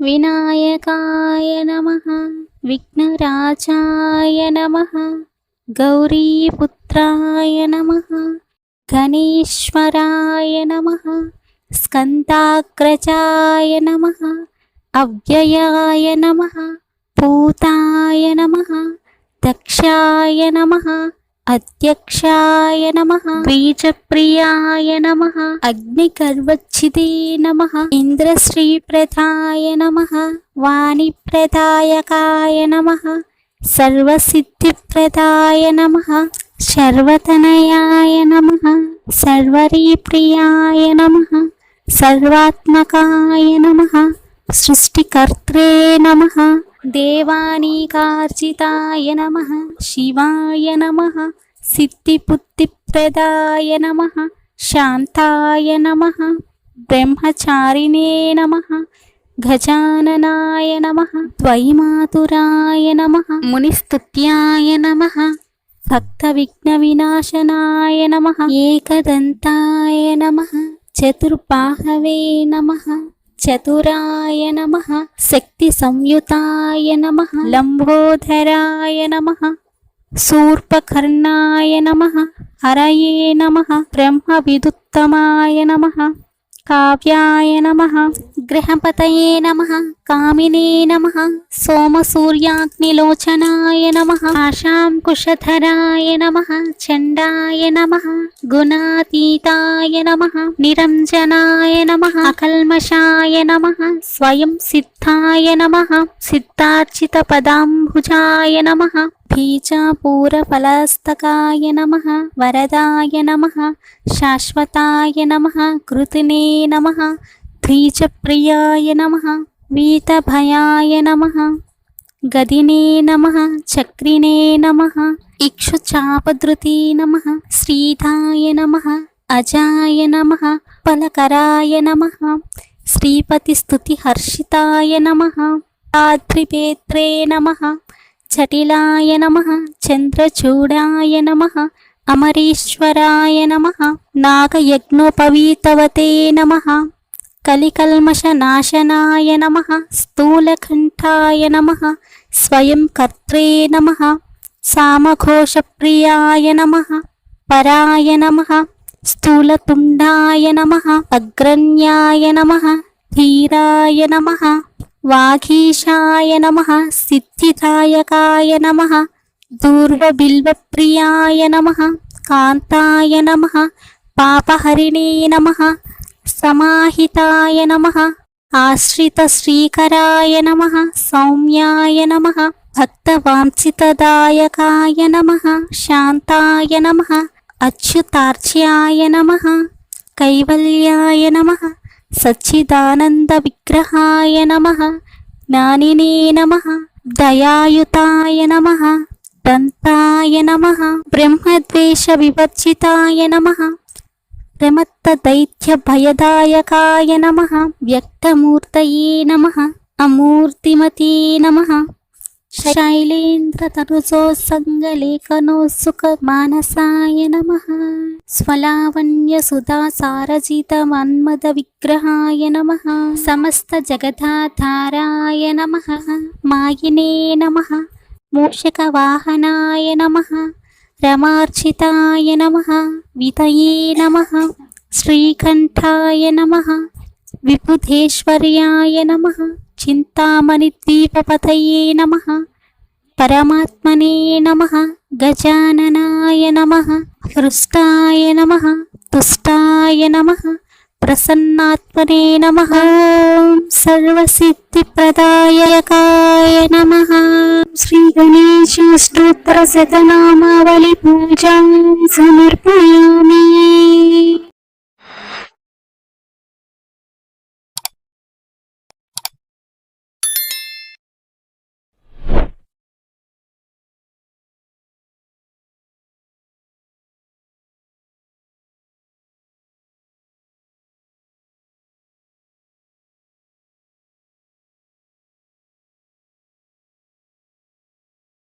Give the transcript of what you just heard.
వినాయకాయ నమ విఘ్నరాజాయ నమ గౌరీపుత్రాయ నమ గణేశ్వరాయ నమ స్కందాగ్రజాయ నమ అవ్యయాయ నమ పూతాయ నమ దక్షాయ నమ అధ్యక్షాయ నమ. బీజప్రియాయ నమ. అగ్నిగర్వచ్చిదే నమ. ఇంద్రశ్రీ ప్రధాయ నమ. వాణిప్రదాయకాయ నమ. సర్వసిద్ధిప్రదాయ నమ. శర్వతనయాయ నమ. సర్వరీప్రియాయ నమ. సర్వాత్మకాయ నమ. సృష్టికర్త్రే నమ. దేవానీకార్జితాయ నమ శివాయ నమ సిద్ధిబుద్ధిప్రదాయ నమ శాంతాయ నమ బ్రహ్మచారిణే నమ గజాననాయ నమ ద్వైమాతురాయ నమ మునిస్తుత్యాయ నమ భక్త విఘ్న వినాశనాయ నమ ఏకదంతాయ నమ చతుర్బాహవే నమ. చతురాయ నమ శక్తి సంయుతాయ నమ లంబోధరాయ నమ శూర్పకర్ణాయ నమ హరయే నమ బ్రహ్మ విదుత్తమాయ నమ. కావ్యాయ నమ గ్రహపతయే నమ కామినే నమ సోమసూర్యాగ్నిలోచనాయ నమ ఆశాంకుశధరాయ నమ చండాయ నమ గుణాతీతాయ నమ నిరంజనాయ నమ అకల్మషాయ నమ స్వయం సిద్ధాయ నమ సిద్ధార్చిత పదాంభుజాయ నమ బీజాపూరఫలస్తకాయ నమ వరదాయ నమ శాశ్వతాయ నమ కృతినే నమ ద్విజప్రియాయ నమ వీతభయాయ నమ గదినే నమ చక్రినే నమ ఇక్షుచాపధృతి నమ శ్రీధాయ నమ అజాయ నమ ఫలకరాయ నమ శ్రీపతిస్తుతిహర్షితాయ నమ ఆద్రిపేత్రే నమ చటిలాయ నమ చంద్రచూడాయ నమ అమరీశ్వరాయ నమ నాగయజ్ఞోపవీతవతే నమ కలికల్మషనాశనాయ నమ స్థూలకంఠాయ నమ స్వయం కర్త్రే నమ సామఘోషప్రియాయ నమ పరాయ నమ స్థూలతుండాయ నమ అగ్రణ్యాయ నమ ధీరాయ నమ. వాగీశాయ నమ సిద్ధిదాయకాయ నమ దూర్వబిల్వప్రియాయ నమ కాంతాయ నమ పాపహరిణే నమ సమాహితాయ నమ ఆశ్రితశ్రీకరాయ నమ సౌమ్యాయ నమ భక్తవాంఛితదాయకాయ నమ శాంతాయ నమ అచ్యుతార్చ్యాయ నమ కైవల్యాయ నమ సచ్చిదానంద విగ్రహాయ నమ. జ్ఞానినే నమ. దయాయుతాయ నమ. దంతాయ నమ. బ్రహ్మద్వేష వివర్జితాయ నమ. ప్రమత్త దైత్య భయదాయకాయ నమ. వ్యక్తమూర్తయే నమ. అమూర్తిమతే నమ. శైలేంద్ర తరుజోసంగలేఖనో సుఖ మానసాయ నమ స్వలావణ్య సుధా సారజిత మన్మద విగ్రహాయ నమ సమస్త జగదాధారాయ నమ మాయినే నమ మూషక వాహనాయ చింతామణి దీపపతయే నమ. పరమాత్మనే నమ. గజాననాయ నమ. హృష్టాయ నమ. తుష్టాయ నమ. ప్రసన్నాత్మనే నమ. సర్వసిద్ధిప్రదాయకాయ నమ. శ్రీ గణేశ స్తోత్ర శతనామావళి పూజాం సమర్పయామి.